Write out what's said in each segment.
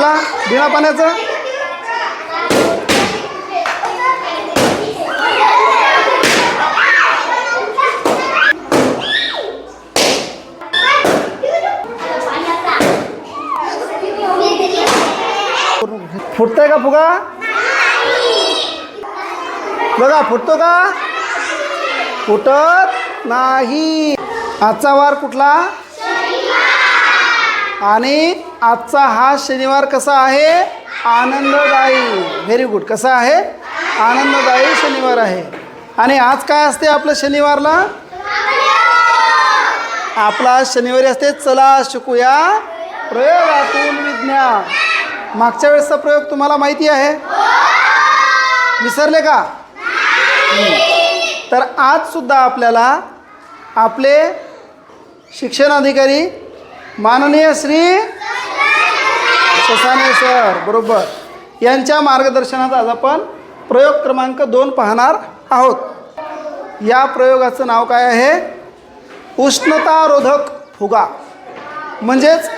कुठला बिना पाण्याचं? फुटतंय का फुगा? बघा फुटतो का? फुटत नाही. आजचा वार कुठला? आणि आजचा हा शनिवार कसा आहे? आनंददायी. व्हेरी गुड कसा आहे? आनंददायी शनिवार आहे. आणि आज काय असते आपलं शनिवारला? आपला शनिवारी असते चला शिकूया प्रयोगातून विज्ञान. मागच्या वेळेसचा प्रयोग तुम्हाला माहिती आहे? विसरले का? तर आज सुद्धा आपल्याला आपले शिक्षण अधिकारी माननीय श्री ससाने सर बरोबर. यांच्या मार्गदर्शनात आज आपण प्रयोग क्रमांक दोन पाहणार आहोत. या प्रयोगाचं नाव काय आहे? उष्णतारोधक फुगा म्हणजेच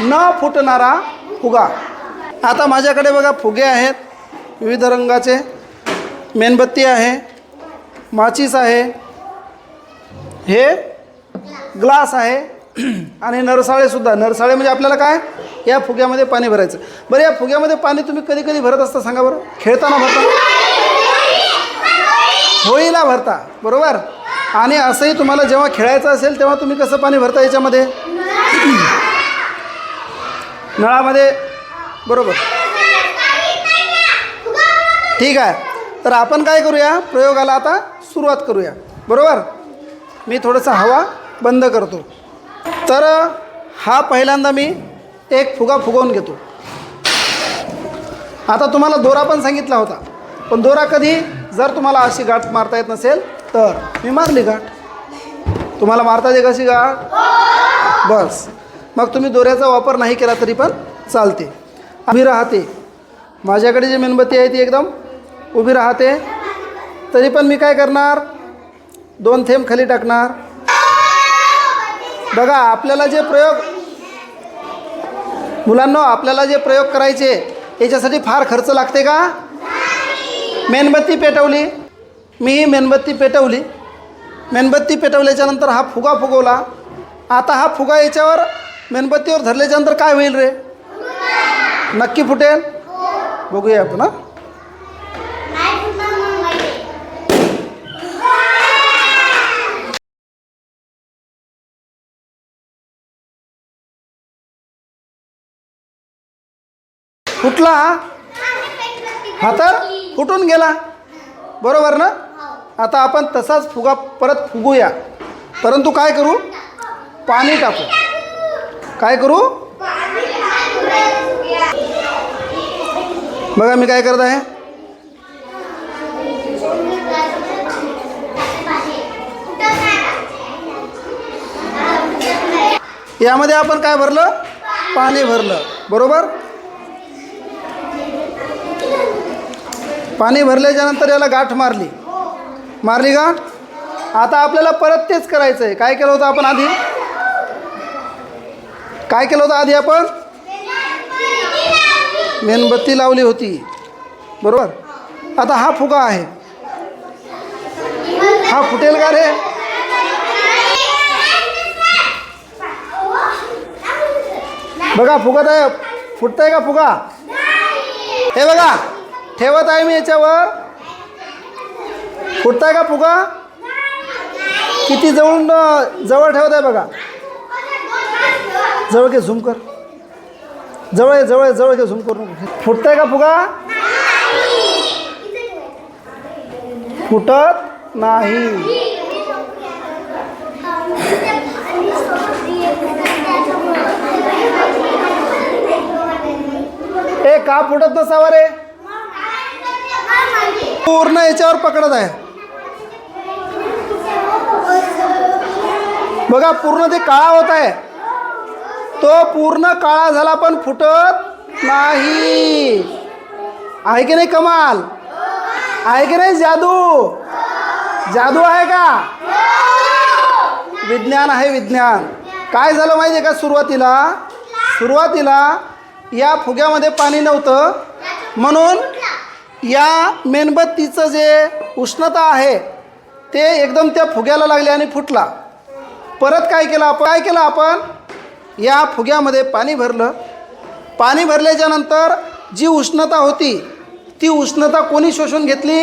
न फुटणारा फुगा आता माझ्याकडे बघा फुगे आहेत. विविध रंगाचे. मेणबत्ती आहे. माचीस आहे. हे ग्लास आहे. आणि नरसाळेसुद्धा नरसाळे म्हणजे आपल्याला काय? या फुग्यामध्ये पाणी भरायचं. बरं या फुग्यामध्ये पाणी तुम्ही कधी कधी भरत असता सांगा बरं? खेळताना भरता? होळीला भरता बरोबर? आणि असंही तुम्हाला जेव्हा खेळायचं असेल तेव्हा तुम्ही कसं पाणी भरता याच्यामध्ये? नळामध्ये बरोबर? ठीक आहे. तर आपण काय करूया? प्रयोगाला आता सुरुवात करूया. बरोबर? मी थोडंसं हवा बंद करतो. तर हा पहिल्यांदा मी एक फुगा फुगवून घेतो. आता तुम्हाला दोरा पण सांगितला होता. पण दोरा कधी जर तुम्हाला अशी गाठ मारता येत नसेल तर मी मारली गाठ. तुम्हाला मारता येते कशी गाठ? बस. मग तुम्ही दोऱ्याचा वापर नाही केला तरी पण चालते. उभी राहते. माझ्याकडे जी मेणबत्ती आहे ती एकदम उभी राहते. तरी पण मी काय करणार? दोन थेंब खाली टाकणार. बघा आपल्याला जे प्रयोग मुलांना आपल्याला जे प्रयोग करायचे याच्यासाठी फार खर्च लागते का? मेणबत्ती पेटवली. मी मेणबत्ती पेटवली. मेणबत्ती पेटवल्याच्यानंतर हा फुगा फुगवला. आता हा फुगा याच्यावर मेणबत्तीवर धरल्याच्यानंतर काय होईल रे? नक्की फुटेल? बघूया आपण हां. फुटला हा तर फुटून गेला? बरोबर ना? आता आपण तसाच फुगा परत फुगूया. परंतु काय करू? पाणी टाकू. काय करू? बघा मी काय करत आहे. यामध्ये आपण काय भरलं? पाणी भरलं. बरोबर? पाणी भरल्याच्यानंतर याला गाठ मारली. मारली गाठ आता आपल्याला परत तेच करायचं आहे काय केलं होतं आपण आधी? काय केलं होतं आधी आपण? मेणबत्ती लावली होती. बरोबर? आता हा फुगा आहे. हा फुटेल का रे? बघा फुगत आहे फुटतंय का फुगा? हे बघा. ठेवत आहे मी याच्यावर. फुटताय का फुगा? किती जवळून जवळ ठेवत आहे बघा. जवळ घे झूम कर. जवळ आहे, जवळ आहे, जवळ घे झूम करून फुटताय का फुगा? फुटत नाही. ए का फुटत नसावं रे? पूर्ण याच्यावर पकडत आहे. बघा पूर्ण ते काळा होत आहे. तो पूर्ण काळा झाला पण फुटत नाही. आहे की नाही कमाल? आहे की नाही जादू? जादू आहे का? विज्ञान आहे विज्ञान. काय झालं माहिती आहे का सुरुवातीला? सुरुवातीला या फुग्यामध्ये पाणी नव्हतं. म्हणून या मेणबत्तीचं जे उष्णता आहे ते एकदम त्या फुग्याला लागले आणि फुटला. परत काय केलं आपण? काय केलं आपण? या फुग्यामध्ये पाणी भरलं. पाणी भरल्याच्यानंतर जी उष्णता होती ती उष्णता कोणी शोषून घेतली?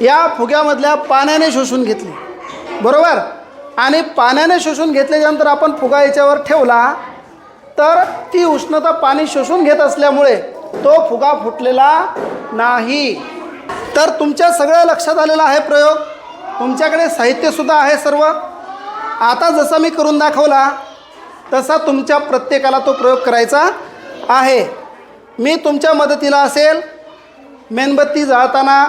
या फुग्यामधल्या पाण्याने शोषून घेतली. बरोबर? आणि पाण्याने शोषून घेतल्याच्यानंतर आपण फुगा याच्यावर ठेवला तर ती उष्णता पाणी शोषून घेत असल्यामुळे तो फुगा फुटलेला नाही. तर तुमच्या सगळ्या लक्षात आलेला आहे प्रयोग? तुमच्याकडे साहित्यसुद्धा आहे सर्व? आता जसा मी करून दाखवला तसा तुमच्या प्रत्येकाला तो प्रयोग करायचा आहे. मी तुमच्या मदतीला असेल मेणबत्ती जाळताना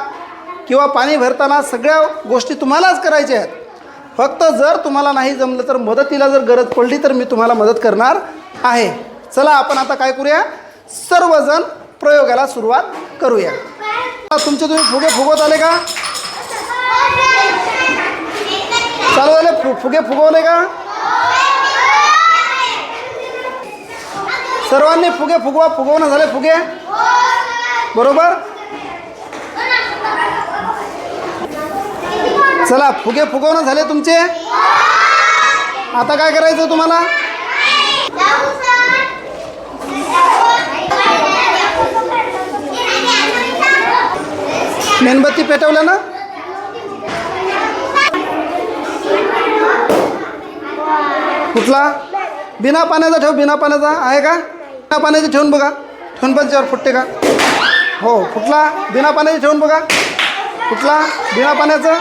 किंवा पाणी भरताना सगळ्या गोष्टी तुम्हालाच करायच्या आहेत. फक्त जर तुम्हाला नाही जमलं तर मदतीला जर गरज पडली तर मी तुम्हाला मदत करणार आहे. चला आपण आता काय करूया? सर्वजण प्रयोगाला सुरुवात करूया. तुमचे तुम्ही फुगे फुगवत आले का? चालू झाले? फु फुगे फुगवले का? सर्वांनी फुगे फुगवा फुगवणं झाले फुगे? बरोबर? चला फुगे फुगवणं झाले तुमचे? आता काय करायचं तुम्हाला? मेणबत्ती पेटवल्या ना? कुठला? बिना पाण्याचा ठेव बिना पाण्याचा. आहे का? बिना पाण्याचे ठेवून बघा. ठेवून पण त्याच्यावर फुटते का? हो कुठला? बिना पाण्याचे ठेवून बघा. कुठला? बिना पाण्याचं?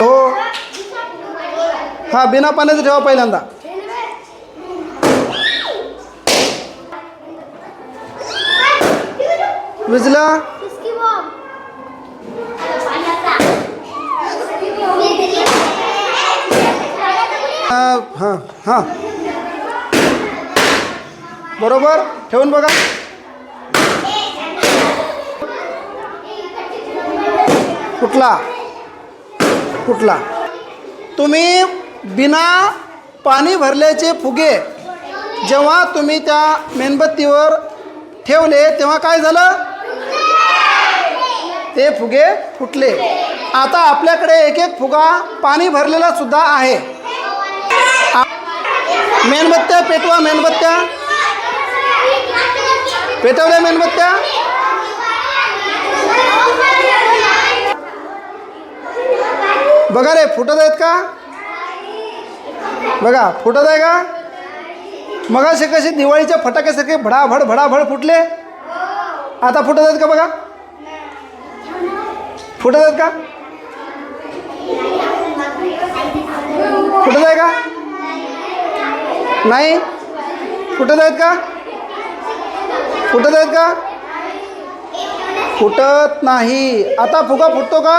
हो. हा बिना पाण्याचं ठेवा पहिल्यांदा. विजला हां हां हां. बरोबर? ठेवून बघा. कुठला? कुठला? तुम्ही बिना पाणी भरल्याचे फुगे जेव्हा तुम्ही त्या मेणबत्तीवर ठेवले तेव्हा काय झालं? ते फुगे फुटले. आता आपल्याकडे एक एक फुगा पाणी भरलेला सुद्धा आहे. मेणबत्त्या पेटवा मेणबत्त्या. पेटवल्या मेणबत्त्या? बघा रे फुटत आहेत का? बघा फुटत आहे का? मगाशी कसे दिवाळीच्या फटाक्यासारखे भडाभड भडाभड फुटले? आता फुटत आहेत का बघा? फुटत आहेत का? फुटत आहे का? नाही? फुटत आहेत का? फुटत आहेत का? फुटत नाही. आता फुगा फुटतो का?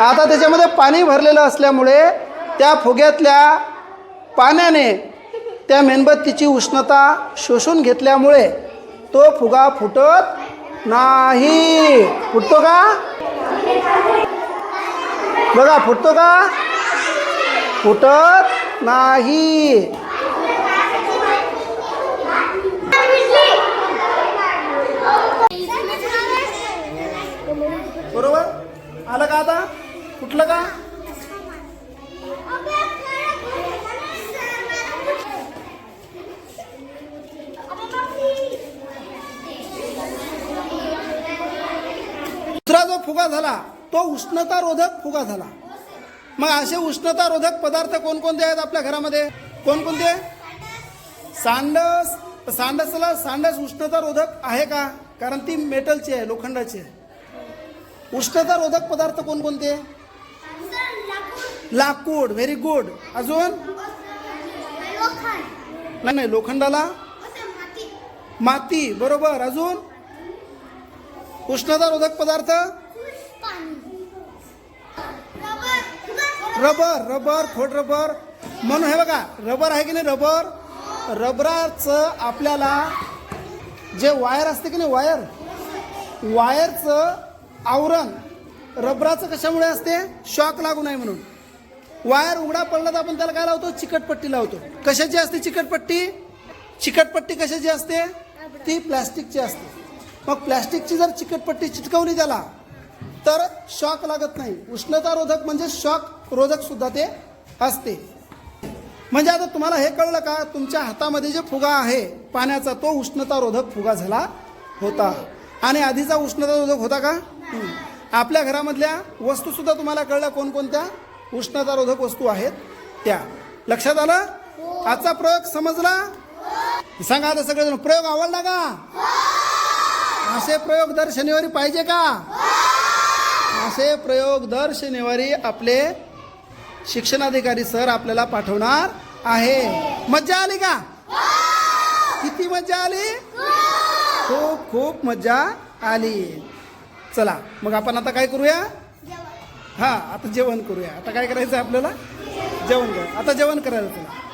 आता त्याच्यामध्ये पाणी भरलेलं असल्यामुळे त्या फुग्यातल्या पाण्याने त्या मेणबत्तीची उष्णता शोषून घेतल्यामुळे तो फुगा फुटत नाही. फुटतो का? बघा फुटतो का? फुटत नाही. बरोबर? आलं का आता? कुठलं का? जो फुगा झाला तो उष्णतारोधक फुगा झाला. मग असे उष्णतारोधक पदार्थ कोणकोणते आहेत आपल्या घरामध्ये? कोणकोणते? सांडस सांडसला सांडस उष्णतारोधक आहे का? कारण ती मेटलची आहे लोखंडाची आहे. उष्णतारोधक पदार्थ कोणकोणते? लाकूड व्हेरी गुड अजून? नाही नाही लोखंडाला? माती बरोबर. अजून? उष्णतारोधक पदार्थ? रबर रबर खोड रबर. म्हणून हे बघा रबर आहे की नाही रबर? रबराचं आपल्याला जे वायर असते की नाही वायर? वायरचं आवरण रबराचं कशामुळे असते? शॉक लागू नये म्हणून. वायर उघडा पडला तर आपण त्याला काय लावतो? चिकटपट्टी लावतो. कशाची असते चिकटपट्टी? चिकटपट्टी कशाची असते? ती प्लॅस्टिकची असते. मग प्लॅस्टिकची जर चिकटपट्टी चिटकवली त्याला तर शॉक लागत नाही. उष्णता रोधक म्हणजे शॉक रोधक सुद्धा ते असते. म्हणजे आता तुम्हाला हे कळलं का? तुमच्या हातामध्ये जे फुगा आहे पाण्याचा तो उष्णता रोधक फुगा झाला होता. आणि आधीचा उष्णता रोधक होता का? आपल्या घरामधल्या वस्तू सुद्धा तुम्हाला कळल्या? कोणकोणत्या? उष्णता रोधक वस्तू आहेत त्या. लक्षात आलं? आजचा प्रयोग समजला? सांगा आता सगळेजण प्रयोग आवडला का? असे प्रयोग दर शनिवारी पाहिजे का? असे प्रयोग दर शनिवारी आपले शिक्षणाधिकारी सर आपल्याला पाठवणार आहे. मज्जा आली का? किती मज्जा आली? खूप खूप मज्जा आली. चला मग आपण आता काय करूया? हा आता जेवण करूया. आता काय करायचं आपल्याला? जेवण करू. आता जेवण करायला चला.